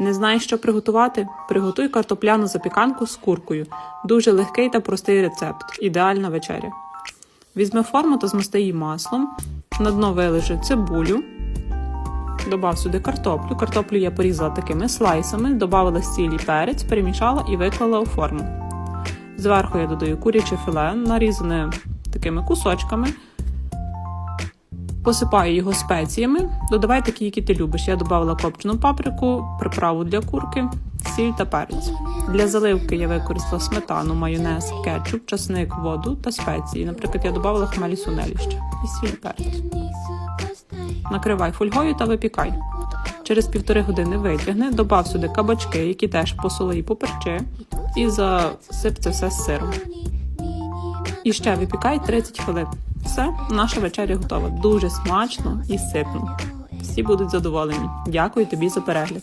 Не знаєш, що приготувати? Приготуй картопляну запіканку з куркою. Дуже легкий та простий рецепт. Ідеальна вечеря. Візьми форму та змасти її маслом. На дно вилежи цибулю. Добав сюди картоплю. Картоплю я порізала такими слайсами, додавала сіль перець, перемішала і виклала у форму. Зверху я додаю куряче філе, нарізане такими кусочками. Посипаю його спеціями. Додавай такі, які ти любиш. Я додала копчену паприку, приправу для курки, сіль та перець. Для заливки я використала сметану, майонез, кетчуп, часник, воду та спеції. Наприклад, я додала хмелі сунелі ще і сіль перець. Накривай фольгою та випікай. Через півтори години витягни, добав сюди кабачки, які теж посоли і поперчи, і засип це все з сиром. І ще випікай 30 хвилин. Все, наша вечеря готова. Дуже смачно і ситно. Всі будуть задоволені. Дякую тобі за перегляд.